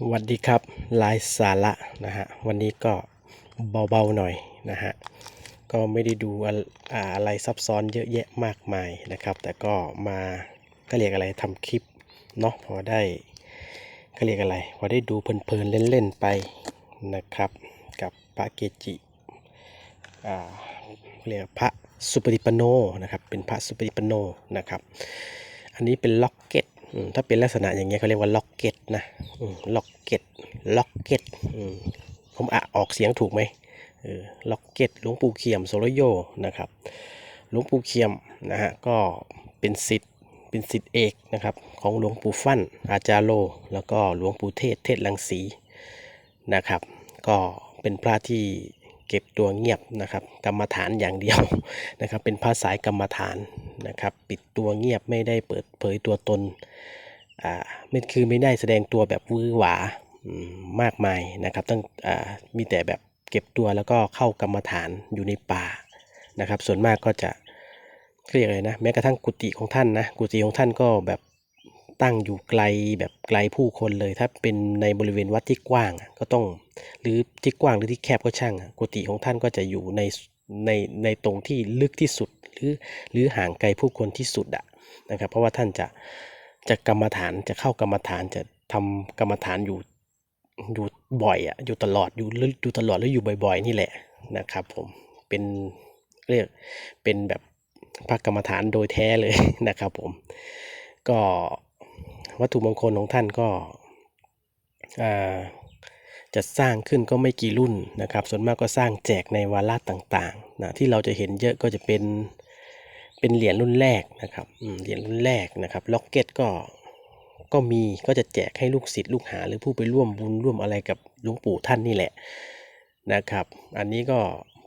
สวัสดีครับลายสาระนะฮะวันนี้ก็เบาๆหน่อยนะฮะก็ไม่ได้ดูอะอะไรซับซ้อนเยอะแยะมากมายนะครับ แต่ก็มาก็เรียกอะไรทำคลิปเนาะพอได้ก็เรียกอะไร พอได้ดูเพลินๆเล่นๆไปนะครับ กับพระเกจิอ่าเรียกพระสุปฏิปโนนะครับเป็นพระสุปฏิปโนนะครับ อันนี้เป็นล็อกเก็ต ถ้าเป็นลักษณะอย่างเงี้ยเขาเรียกว่าล็อกเก็ตนะล็อกเก็ตล็อกเก็ตผมอะออกเสียงถูกไหมล็อกเก็ตหลวงปู่เขียมโซโลโยนะครับหลวงปู่เขียมนะฮะก็เป็นสิทธิ์เป็นสิทธิ์เอกนะครับของหลวงปู่ฟั่นอาจารย์โล แล้วก็หลวงปู่เทศเทศลังสีนะครับ ก็เป็นพระที่ เก็บตัวเงียบนะครับ กรรมฐานอย่างเดียวนะครับ เป็นพระสายกรรมฐานนะครับ ปิดตัวเงียบไม่ได้เปิดเผยตัวตนอ่าไม่คือไม่ได้แสดงตัวแบบวื้อหวามากมายนะครับตั้งอ่ามีแต่แบบเก็บตัวแล้วก็เข้ากรรมฐานอยู่ในป่านะครับ ส่วนมากก็จะเรียกอะไรนะแม้กระทั่งกุฏิของท่านนะกุฏิของท่านก็แบบ ตั้งอยู่ไกลแบบไกลผู้คนเลย ถ้าเป็นในบริเวณวัดที่กว้างก็ต้อง หรือที่กว้างหรือที่แคบก็ช่างกุฏิของท่านก็จะอยู่ในในในตรงที่ลึกที่สุดหรือหรือห่างไกลผู้คนที่สุดอะนะครับ เพราะว่าท่านจะจะกรรมฐานจะเข้ากรรมฐานจะทำกรรมฐานอยู่อยู่บ่อยอะอยู่ตลอดอยู่อยู่ตลอดหรืออยู่บ่อย ๆ นี่แหละนะครับ ผมเป็นเรียกเป็นแบบพระกรรมฐานโดยแท้เลยนะครับผมก็ วัตถุมงคลของท่านก็จะสร้างขึ้นก็ไม่กี่รุ่นนะครับ ส่วนมากก็สร้างแจกในวาระต่างๆนะที่เราจะเห็นเยอะก็จะเป็นเป็นเหรียญรุ่นแรกนะครับเหรียญรุ่นแรกนะครับล็อกเก็ตก็ก็มีก็จะแจกให้ลูกศิษย์ลูกหา หรือผู้ไปร่วมบุญร่วมอะไรกับหลวงปู่ท่านนี่แหละนะครับ อันนี้ก็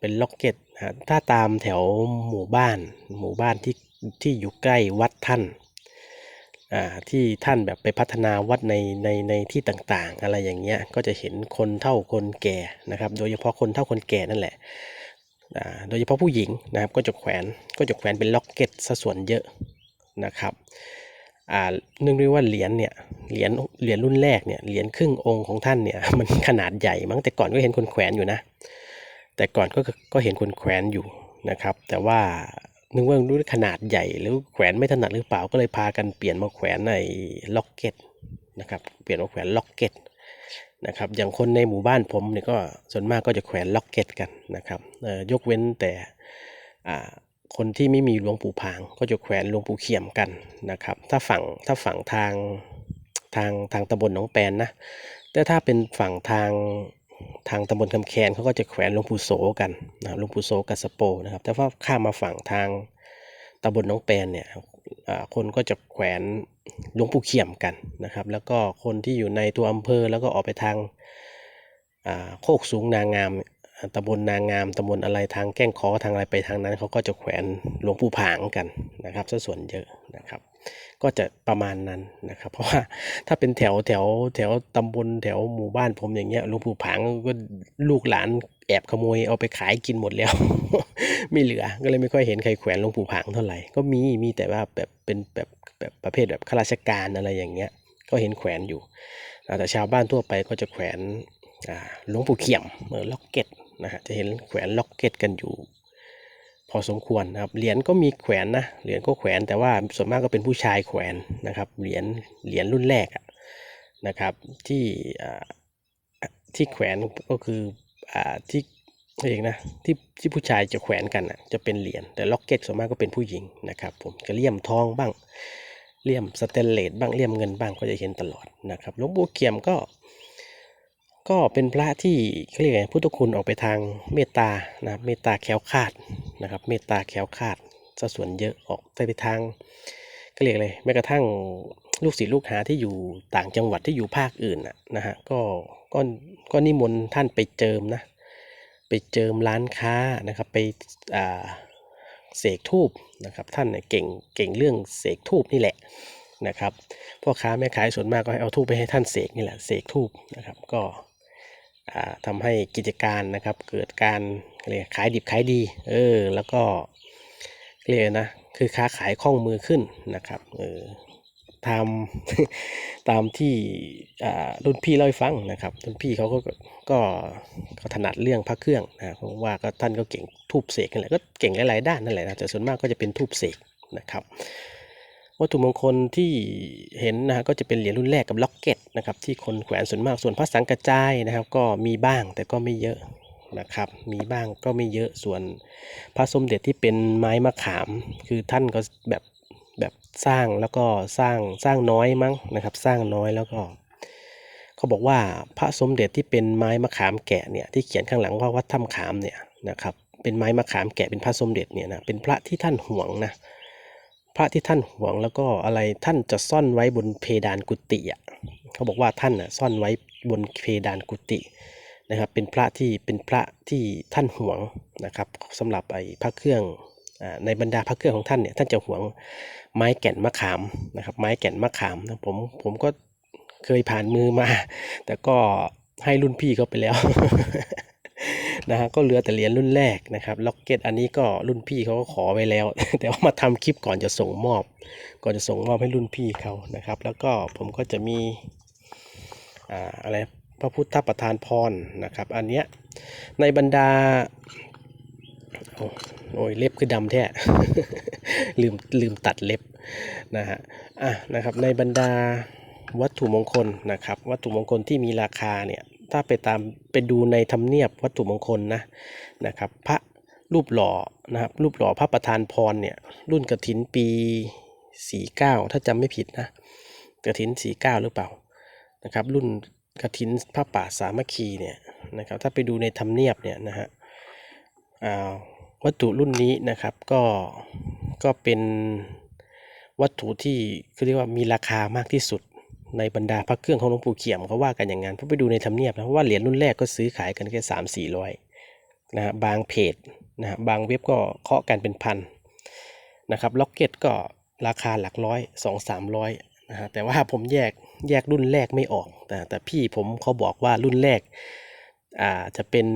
เป็นล็อกเก็ตนะถ้าตามแถวหมู่บ้าน หมู่บ้านที่ที่อยู่ใกล้วัดท่าน ที่ท่านแบบไปพัฒนาวัดในในในที่ต่างๆ อะไรอย่างเงี้ยก็จะเห็นคนเฒ่าคนแก่นะครับ โดยเฉพาะคนเฒ่าคนแก่นั่นแหละโดยเฉพาะผู้หญิงนะครับก็จะแขวนก็จะแขวนเป็นล็อกเก็ตซะส่วนเยอะนะครับเนื่องด้วยว่าเหรียญเนี่ยเหรียญเหรียญรุ่นแรกเนี่ยเหรียญครึ่งองค์ของท่านเนี่ยมันขนาดใหญ่มั้งแต่ก่อนก็เห็นคนแขวนอยู่นะ แต่ก่อนก็ก็เห็นคนแขวนอยู่นะครับ แต่ว่า นึกว่าด้วยขนาดใหญ่หรือแขวนไม่ถนัดหรือเปล่าก็เลยพากันเปลี่ยนมาแขวนในล็อกเก็ตนะครับเปลี่ยนมาแขวนล็อกเก็ตนะครับอย่างคนในหมู่บ้านผมเนี่ยก็ส่วนมากก็จะแขวนล็อกเก็ตกันนะครับยกเว้นแต่คนที่ไม่มีหลวงปู่ผาง ก็จะแขวนหลวงปู่เขียมกันนะครับ ถ้าฝั่งถ้าฝั่งทางทางทางตำบลหนองแปนนะแต่ถ้าเป็นฝั่งทาง ทางตำบลคำแคนเขาก็จะแขวนหลวงปู่โสกันนะหลวงปู่โสกัสสโปนะครับ แต่ว่าข้ามมาฝั่งทางตำบลหน้องแปนเนี่ยคนก็จะแขวนหลวงปู่เขี่ยมกันนะครับ แล้วก็คนที่อยู่ในตัวอำเภอแล้วก็ออกไปทางาโคกสูงนางงามตำบลนางงามตำบลอะไรทางแก้งคอทางอะไรไปทางนั้นเขาก็จะแขวนหลวงปู่ผางกันนะครับซะส่วนเยอะนะครับ ก็จะประมาณนั้นนะครับ เพราะว่าถ้าเป็นแถวแถวแถวตำบลแถวหมู่บ้านผมอย่างเงี้ยหลวงปู่ผางก็ลูกหลานแอบขโมยเอาไปขายกินหมดแล้ว ไม่เหลือก็เลยไม่ค่อยเห็นใครแขวนหลวงปู่ผางเท่าไหร่ก็มีมีแต่ว่าแบบเป็นแบบแบบประเภทแบบข้าราชการอะไรอย่างเงี้ย ก็เห็นแขวนอยู่แต่ชาวบ้านทั่วไปก็จะแขวนหลวงปู่เขียมเออล็อกเก็ตนะฮะจะเห็นแขวนล็อกเก็ตกันอยู่ พอสมควรนะครับเหรียญก็มีแขวนนะเหรียญก็แขวนแต่ว่าส่วนมากก็เป็นผู้ชายแขวนนะครับเหรียญเหรียญรุ่นแรกนะครับที่ที่แขวนก็คืออ่าที่เองนะที่ที่ผู้ชายจะแขวนกันอะจะเป็นเหรียญแต่ล็อกเก็ตส่วนมากก็เป็นผู้หญิงนะครับผมก็เลี่ยมทองบ้างเลี่ยมสเตนเลสบ้างเลี่ยมเงินบ้างก็จะเห็นตลอดนะครับหลวงปู่เขียมก็ ก็เป็นพระที่เขาเรียกไงพุทธคุณออกไปทางเมตตานะครับเมตตาแควคาดนะครับ เมตตาแควคาดซะส่วนเยอะออกไปทางก็เรียกอะไรแม้กระทั่งลูกศิษย์ลูกหาที่อยู่ต่างจังหวัดที่อยู่ภาคอื่นนะฮะก็ก็ก็นิมนต์ท่านไปเจิมนะไปเจิมร้านค้านะครับไปอ่าเสกทูบนะครับท่านเนี่ยเก่งเก่งเรื่องเสกทูบนี่แหละนะครับพ่อค้าแม่ขายส่วนมากก็ให้เอาทูบไปให้ท่านเสกนี่แหละเสกทูบนะครับก็ อ่าทำให้กิจการนะครับ เกิดการเรียกขายดิบขายดี เออ แล้วก็เรียกนะ คือค้าขายคล่องมือขึ้นนะครับเออตามตามที่รุ่นพี่เล่าให้ฟังนะครับรุ่นพี่เขาก็ก็ก็ถนัดเรื่องพระเครื่องนะเพราะว่าก็ท่านก็เก่งทูบเสกนั่นแหละก็เก่งหลายๆด้านนั่นแหละนะแต่ส่วนมากก็จะเป็นทูบเสกนะครับ วัตถุมงคลที่เห็นนะฮะก็จะเป็นเหรียญรุ่นแรกกับล็อกเก็ตนะครับที่คนแขวนส่วนมากส่วนพระสังกระจายนะครับ ก็มีบ้างแต่ก็ไม่เยอะนะครับมีบ้างก็ไม่เยอะส่วนพระสมเด็จที่เป็นไม้มะขาม คือท่านก็แบบแบบสร้างแล้วก็สร้างสร้างน้อยมั้งนะครับ สร้างน้อยแล้วก็เขาบอกว่าพระสมเด็จที่เป็นไม้มะขามแกะเนี่ยที่เขียนข้างหลังว่าวัดถ้ำขามเนี่ยนะครับเป็นไม้มะขามแกะเป็นพระสมเด็จเนี่ยนะเป็นพระที่ท่านห่วงนะ ระที่ท่านหวงแล้วก็อะไรท่านจะซ่อนไว้บนเพดานกุฏิอะเขาบอกว่าท่านอะซ่อนไว้บนเพดานกุฏินะครับ เป็นพระที่เป็นพระที่ท่านหวงนะครับสำหรับไอ้พระเครื่องในบรรดาพระเครื่องของท่านเนี่ยท่านจะหวงไม้แก่นมะขามนะครับ ไม้แก่นมะขามนะผมผมก็เคยผ่านมือมา แต่ก็ให้รุ่นพี่เขาไปแล้ว นะฮะก็เหลือแต่เหรียญรุ่นแรกนะครับล็อกเก็ตอันนี้ก็รุ่นพี่เขาก็ขอไว้แล้ว แต่ว่ามาทำคลิปก่อนจะส่งมอบ ก่อนจะส่งมอบให้รุ่นพี่เขานะครับ แล้วก็ผมก็จะมีอ่าอะไรพระพุทธประธานพรนะครับ อันเนี้ยในบรรดาโอ้โอ้ยเล็บคือดำแท้ลืมลืมตัดเล็บนะฮะอะนะครับในบรรดาวัตถุมงคลนะครับ วัตถุมงคลที่มีราคาเนี่ย ถ้าไปตามไปดูในธรรมเนียบวัตถุมงคลนะนะครับพระรูปหล่อนะครับรูปหล่อพระประธานพรเนี่ยรุ่นกระถินปี 49 ถ้าจำไม่ผิดนะกระถิน 49 หรือเปล่านะครับรุ่นกระถินพระป่าสามัคคีเนี่ยนะครับถ้าไปดูในธรรมเนียบเนี่ยนะฮะวัตถุรุ่นนี้นะครับก็ก็เป็นวัตถุที่เขาเรียกว่ามีราคามากที่สุด ในบรรดาพระเครื่องของหลวงปู่เขียมเขาว่ากันอย่างนั้นเพราะไปดูในธรรมเนียบนะเพราะว่าเหรียญรุ่นแรกก็ซื้อขายกันแค่สามสี่ร้อยนะฮะบางเพจนะฮะบางเว็บก็เคาะกันเป็นพันนะครับล็อกเก็ตก็ราคาหลักร้อยสองสามร้อยนะฮะแต่ว่าผมแยกแยกรุ่นแรกไม่ออก แต่แต่พี่ผมเขาบอกว่ารุ่นแรกอ่าจะเป็น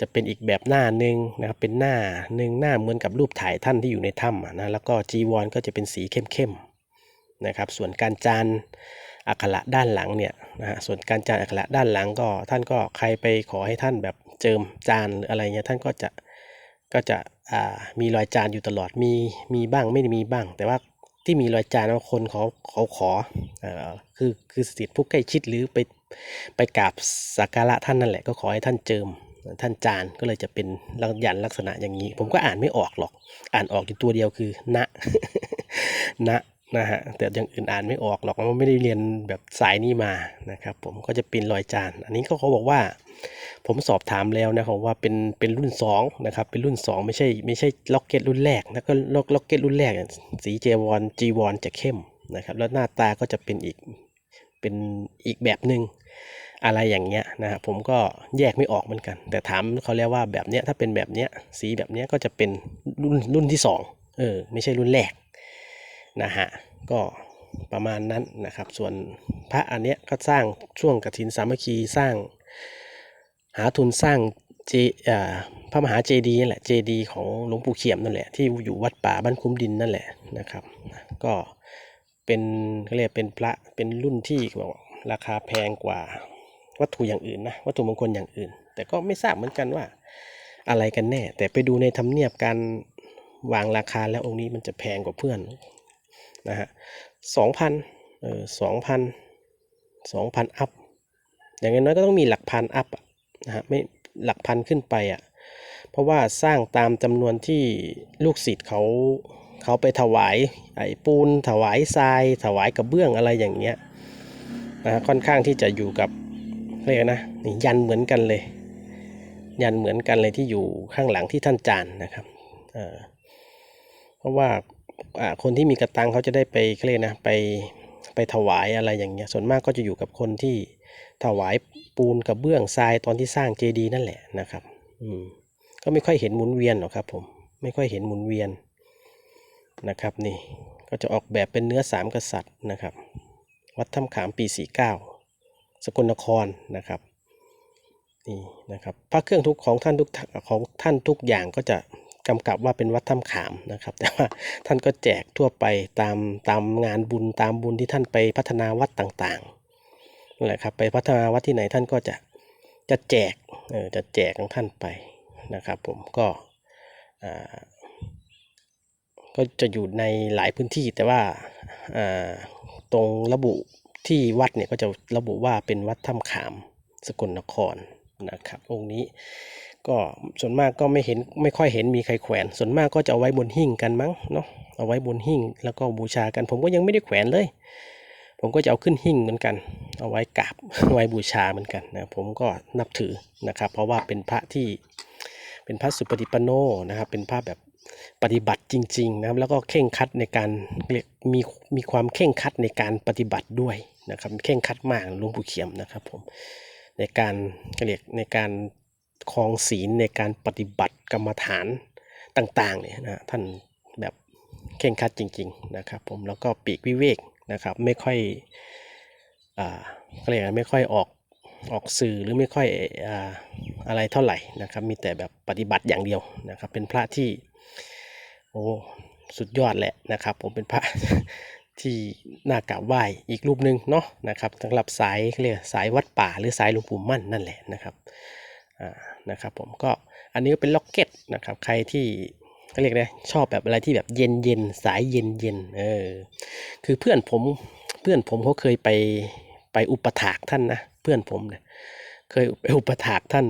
จะเป็นอีกแบบหน้าหนึ่งนะครับเป็นหน้าหนึ่งหน้าเหมือนกับรูปถ่ายท่านที่อยู่ในถ้ำนะแล้วก็จีวรก็จะเป็นสีเข้มๆนะครับส่วนการจาน อักขระด้านหลังเนี่ยนะฮะส่วนการจานอักขระด้านหลังก็ ท่านก็ใครไปขอให้ท่านแบบเจิมจานหรืออะไรเงี้ยท่านก็จะก็จะอ่ามีรอยจานอยู่ตลอดมีมีบ้างไม่ได้มีบ้าง แต่ว่าที่มีรอยจานบางคนเขาเขาขออคือคือสิทธิผู้ใกล้ชิดหรือไปไปกราบสักการะท่านนั่นแหละก็ขอให้ท่านเจิมท่านจานก็เลยจะเป็นลักยันลักษณะอย่างนี้ ผมก็อ่านไม่ออกหรอก อ่านออกอยู่ตัวเดียวคือ ณณ นะฮะแต่อย่างอื่นอ่านไม่ออกหรอกเพราะไม่ได้เรียนแบบสายนี้มานะครับผมก็จะเป็นรอยจาน อันนี้ก็เขาบอกว่า ผมสอบถามแล้วนะครับว่าเป็นเป็นรุ่น2นะครับเป็นรุ่น 2 ไม่ใช่ไม่ใช่ล็อกเก็ตรุ่นแรกแล้วก็ล็อกเก็ตรุ่นแรก สีเจวอนจีวอนจะเข้มนะครับแล้วหน้าตาก็จะเป็นอีกเป็นอีกแบบหนึ่งอะไรอย่างเงี้ยนะฮะผมก็แยกไม่ออกเหมือนกัน แต่ถามเขาแล้วว่าแบบเนี้ยถ้าเป็นแบบเนี้ยสีแบบเนี้ยก็จะเป็นรุ่นรุ่นที่สองเออไม่ใช่รุ่นแรก นะฮะก็ประมาณนั้นนะครับ ส่วนพระอันเนี้ยก็สร้างช่วงกฐินสามัคคีสร้าง หาทุนสร้างเจพระมหาเจดีย์นั่นแหละเจดีย์ของหลวงปู่เขียมนั่นแหละที่อยู่วัดป่าบ้านคุ้มดินนั่นแหละนะครับ ก็เป็นเขาเรียกเป็นพระเป็นรุ่นที่บอกราคาแพงกว่าวัตถุอย่างอื่นนะวัตถุมงคลอย่างอื่น แต่ก็ไม่ทราบเหมือนกันว่าอะไรกันแน่ แต่ไปดูในธรรมเนียบการวางราคาแล้วองค์นี้มันจะแพงกว่าเพื่อน นะฮะสองพันเออสองพันสองพันอัพอย่างน้อยก็ต้องมีหลักพันอัพนะฮะไม่หลักพันขึ้นไปอะเพราะว่าสร้างตามจำนวนที่ลูกศิษย์เขาเขาไปถวายไอ้ปูน ถวายทราย ถวายกระเบื้องอะไรอย่างเงี้ยนะฮะค่อนข้างที่จะอยู่กับเรียกนะยันเหมือนกันเลย ยันเหมือนกันเลยที่อยู่ข้างหลังที่ท่านจานนะครับเพราะว่า คนที่มีกระตังเขาจะได้ไปเขาเรียกนะไปไปถวายอะไรอย่างเงี้ยส่วนมากก็จะอยู่กับคนที่ถวายปูนกับเบื้องทรายตอนที่สร้างเจดีย์นั่นแหละนะครับ อืมก็ไม่ค่อยเห็นหมุนเวียนหรอกครับ ผมไม่ค่อยเห็นหมุนเวียนนะครับ นี่ก็จะออกแบบเป็นเนื้อสามกษัตริย์นะครับ วัดถ้ำขามปีสี่เก้าสกลนครนะครับนี่นะครับพระเครื่องทุกของท่านทุกของท่านทุกอย่างก็จะ กำกับว่าเป็นวัดถ้ำขามนะครับ แต่ว่าท่านก็แจกทั่วไปตามตามงานบุญตามบุญที่ท่านไปพัฒนาวัดต่างๆนั่นแหละครับไปพัฒนาวัดที่ไหนท่านก็จะจะแจกเออจะแจกของท่านไปนะครับ ผมก็ก็จะอยู่ในหลายพื้นที่แต่ว่าอ่าตรงระบุที่วัดเนี่ยก็จะระบุว่าเป็นวัดถ้ำขามสกลนครนะครับองค์นี้ ก็ส่วนมากก็ไม่เห็นไม่ค่อยเห็นมีใครแขวน ส่วนมากก็จะเอาไว้บนหิ้งกันมั้งเนาะเอาไว้บนหิ้งแล้วก็บูชากัน ผมก็ยังไม่ได้แขวนเลย ผมก็จะเอาขึ้นหิ้งเหมือนกัน เอาไว้กราบไว้บูชาเหมือนกันนะผมก็นับถือนะครับ เพราะว่าเป็นพระที่เป็นพระสุปฏิปันโนนะครับ เป็นพระแบบปฏิบัติจริงๆนะครับแล้วก็เข่งคัดในการเรียกมีมีความเข่งคัดในการปฏิบัติด้วยนะครับเข่งคัดมากหลวงปู่เขียมนะครับผมในการเรียกในการ ครองศีลในการปฏิบัติกรรมฐานต่างๆเนี่ยนะท่านแบบเข่งคัดจริง ๆนะครับ ผมแล้วก็ปีกวิเวกนะครับไม่ค่อยอ่าเขาเรียกอะไรไม่ค่อยออกออกสื่อหรือไม่ค่อยอ่าอะไรเท่าไหร่นะครับ มีแต่แบบปฏิบัติอย่างเดียวนะครับ เป็นพระที่โอ้สุดยอดแหละนะครับ ผมเป็นพระที่น่ากราบไหว้อีกรูปหนึ่งเนาะนะครับสำหรับสายเขาเรียกสายวัดป่าหรือสายหลวงปู่มั่นนั่นแหละนะครับ นะครับผมก็อันนี้ก็เป็นล็อกเก็ตนะครับใครที่เขาเรียกนะชอบแบบอะไรที่แบบเย็นเย็นสายเย็นเย็นเออคือเพื่อนผมเพื่อนผมเขาเคยไปไปอุปถากท่านนะเพื่อนผมเนี่ยเคยไปอุปถากท่าน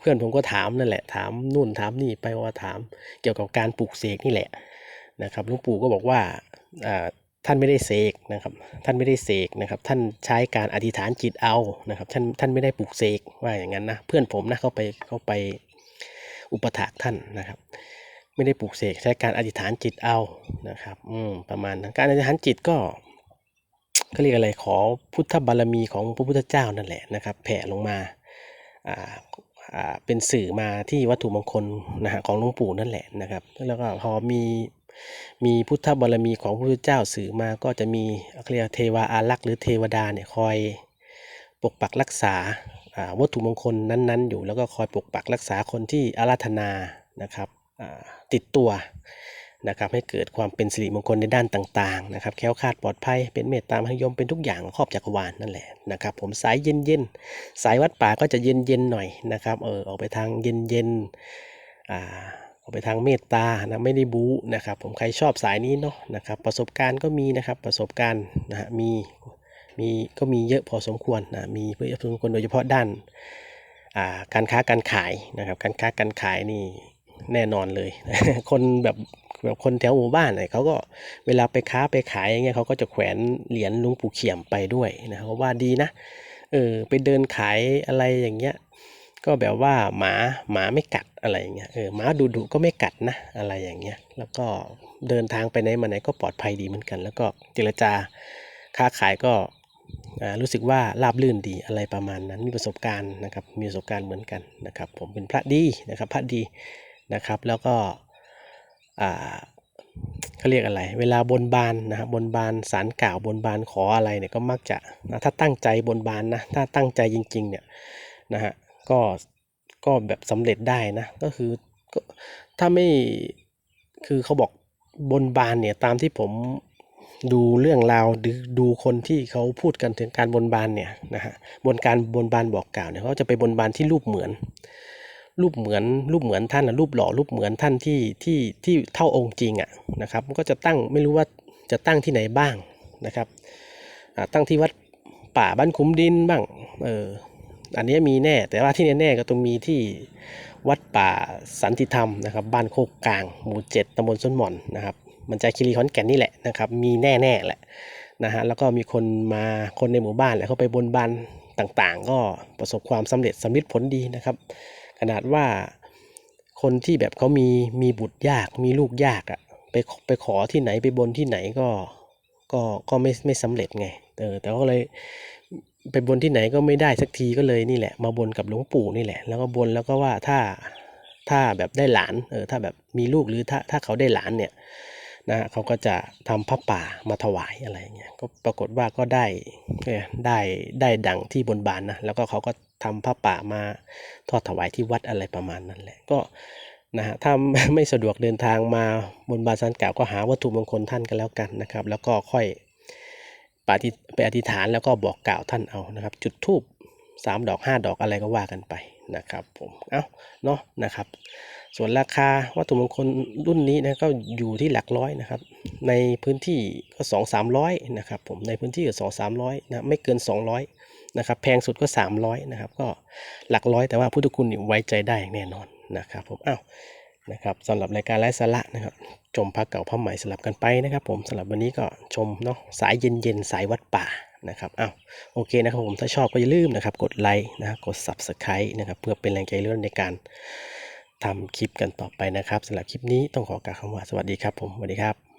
เพื่อนผมก็ถามนั่นแหละถามนู่นถามนี่ไปว่าถามเกี่ยวกับการปลูกเสกนี่แหละนะครับลวงปู่ก็บอกว่าอ่า ท่านไม่ได้เสกนะครับ ท่านไม่ได้เสกนะครับ ท่านใช้การอธิษฐานจิตเอานะครับ ท่านท่านไม่ได้ปลูกเสกว่าอย่างนั้นนะ เพื่อนผมนะเขาไปเขาไปอุปถากท่านนะครับ ไม่ได้ปลูกเสกใช้การอธิษฐานจิตเอานะครับ อืมประมาณนั้นการอธิษฐานจิตก็เขาเรียกอะไรขอพุทธบารมีของพระพุทธเจ้านั่นแหละนะครับ แผ่ลงมาอ่าอ่าเป็นสื่อมาที่วัตถุมงคลนะฮะของหลวงปู่นั่นแหละนะครับ แล้วก็พอมี มีพุทธบารมีของพระพุทธเจ้าสื่อมาก็จะมีเขาเรียกเทวาอารักษ์หรือเทวดาเนี่ยคอยปกปักรักษาวัตถุมงคลนั้นๆ อยู่แล้วก็คอยปกปักรักษาคนที่อาราธนานะครับติดตัวนะครับให้เกิดความเป็นสิริมงคลในด้านต่างๆนะครับแค้วคาดปลอดภัยเป็นเมตตามหิยมเป็นทุกอย่างครอบจักรวาลนั่นแหละนะครับผมสายเย็นๆสายวัดป่าก็จะเย็นๆหน่อยนะครับเออออกไปทางเย็นๆอ่า ออกไปทางเมตตานะไม่ได้บู๊นะครับ ผมใครชอบสายนี้เนาะนะครับ ประสบการณ์ก็มีนะครับประสบการณ์นะฮะมีมีก็มีเยอะพอสมควรนะมีเพื่อสมควรโดยเฉพาะด้านอ่าการค้าการขายนะครับ การค้าการขายนี่แน่นอนเลย คนแบบแบบคนแถวหมู่บ้านเนี่ยเขาก็เวลาไปค้าไปขายอย่างเงี้ยเขาก็จะแขวนเหรียญลุงปู่เขียมไปด้วยนะเขาว่าดีนะเออไปเดินขายอะไรอย่างเงี้ย ก็แบบว่าหมาหมาไม่กัดอะไรอย่างเงี้ยเออหมาดุดุก็ไม่กัดนะอะไรอย่างเงี้ยแล้วก็เดินทางไปไหนมาไหนก็ปลอดภัยดีเหมือนกัน แล้วก็เจรจาค้าขายก็รู้สึกว่าราบรื่นดีอะไรประมาณนั้นมีประสบการณ์นะครับมีประสบการณ์เหมือนกันนะครับ ผมเป็นพระดีนะครับพระดีนะครับแล้วก็เขาเรียกอะไร เวลาบนบานนะครับบนบานสารกล่าวบนบานขออะไรเนี่ยก็มักจะนะถ้าตั้งใจบนบานนะถ้าตั้งใจจริงๆเนี่ยนะฮะ ก็ก็แบบสำเร็จได้นะก็คือก็ถ้าไม่คือเขาบอกบนบานเนี่ยตามที่ผมดูเรื่องราวหรือดูคนที่เขาพูดกันถึงการบนบานเนี่ยนะฮะบนการบนบานบอกกล่าวเนี่ยเขาจะไปบนบานที่รูปเหมือน รูปเหมือนรูปเหมือนท่านนะรูปหล่อรูปเหมือนท่านที่ที่ที่เท่าองค์จริงอะนะครับก็จะตั้งไม่รู้ว่าจะตั้งที่ไหนบ้างนะครับตั้งที่วัดป่าบ้านคุ้มดินบ้างเออ อันนี้มีแน่ แต่ว่าที่แน่ๆก็ต้องมีที่วัดป่าสันติธรรมนะครับ บ้านโคกกลาง หมู่เจ็ดตำบลส้นหม่อนนะครับ มันจาคีรีขอนแก่นนี่แหละนะครับ มีแน่ๆแหละนะฮะ แล้วก็มีคนมาคนในหมู่บ้านแหละเขาไปบนบานต่างๆ ก็ประสบความสำเร็จสำเร็จผลดีนะครับ ขนาดว่าคนที่แบบเขามีมีบุตรยาก มีลูกยากอะ่ะไปไปขอที่ไหนไปบนที่ไหนก็ก็ก็ไม่ไม่สำเร็จไงเออแต่ก็เลย ไปบนที่ไหนก็ไม่ได้สักทีก็เลยนี่แหละ มาบนกับหลวงปู่นี่แหละ แล้วก็บนแล้วก็ว่าถ้าถ้าแบบได้หลานเออถ้าแบบมีลูกหรือถ้าถ้าเขาได้หลานเนี่ยนะเขาก็จะทำผ้าป่ามาถวายอะไรเงี้ยก็ปรากฏว่าก็ได้ได้ได้ดังที่บนบานนะแล้วก็เขาก็ทำผ้าป่ามาทอดถวายที่วัดอะไรประมาณนั้นแหละก็นะฮะถ้าไม่สะดวกเดินทางมาบนบานสันกล่าวก็หาวัตถุมงคลท่านกันแล้วกันนะครับ แล้วก็ค่อย ไปอธิษฐานแล้วก็บอกกล่าวท่านเอานะครับ จุดธูปสามดอกห้าดอกอะไรก็ว่ากันไปนะครับผมเอ้าเนาะนะครับ ส่วนราคาวัตถุมงคลรุ่นนี้นะก็อยู่ที่หลักร้อยนะครับ ในพื้นที่ก็สองสามร้อยนะครับผมในพื้นที่ก็สองสามร้อยนะไม่เกิน200นะครับแพงสุดก็300นะครับก็หลักร้อยแต่ว่าพุทธคุณนี่ไว้ใจได้อย่างแน่นอนนะครับผมเอ้า นะครับสำหรับรายการไร้สาระนะครับ ชมพักเก่าพระใหม่สลับกันไปนะครับผมสำหรับวันนี้ก็ชมเนาะสายเย็นๆ สายวัดป่านะครับอ้าวโอเคนะครับผมถ้าชอบก็อย่าลืมนะครับ กดไลค์นะครับกด subscribe นะครับเพื่อเป็นแรงใจเรื่องในการทำคลิปกันต่อไปนะครับสำหรับคลิปนี้ต้องขอกล่าวคำว่าสวัสดีครับผมสวัสดีครับ